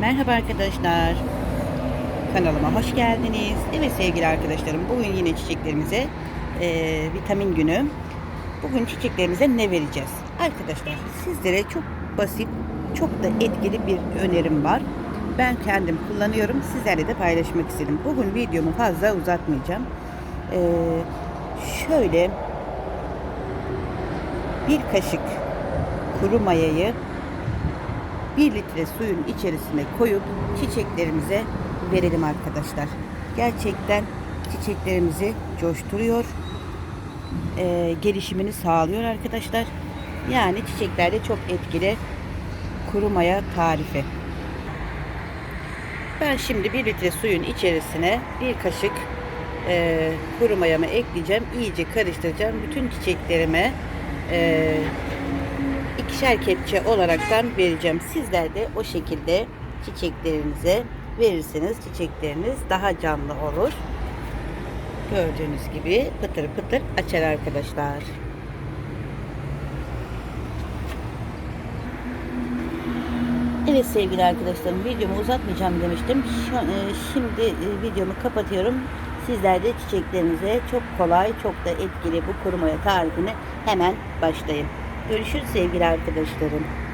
Merhaba arkadaşlar. Kanalıma hoş geldiniz. Evet sevgili arkadaşlarım bugün yine çiçeklerimize e, vitamin günü. Bugün çiçeklerimize ne vereceğiz? Arkadaşlar sizlere çok basit, çok da etkili bir önerim var. Ben kendim kullanıyorum. Sizlerle de paylaşmak istedim. Bugün videomu fazla uzatmayacağım. E, şöyle bir kaşık kuru mayayı 1 litre suyun içerisine koyup çiçeklerimize verelim arkadaşlar. Gerçekten çiçeklerimizi coşturuyor. Ee, gelişimini sağlıyor arkadaşlar. Yani çiçeklerde çok etkili kurumaya tarifi. Ben şimdi 1 litre suyun içerisine bir kaşık e, kuru mayamı ekleyeceğim. İyice karıştıracağım. Bütün çiçeklerime e, ikişer kepçe olaraktan vereceğim. Sizler de o şekilde çiçeklerinize verirseniz çiçekleriniz daha canlı olur. Gördüğünüz gibi pıtır pıtır açar arkadaşlar. Evet sevgili arkadaşlarım videomu uzatmayacağım demiştim. E, şimdi e, videomu kapatıyorum. Sizler de çiçeklerinize çok kolay, çok da etkili bu korumaya tarifini hemen başlayın. Görüşürüz sevgili arkadaşlarım.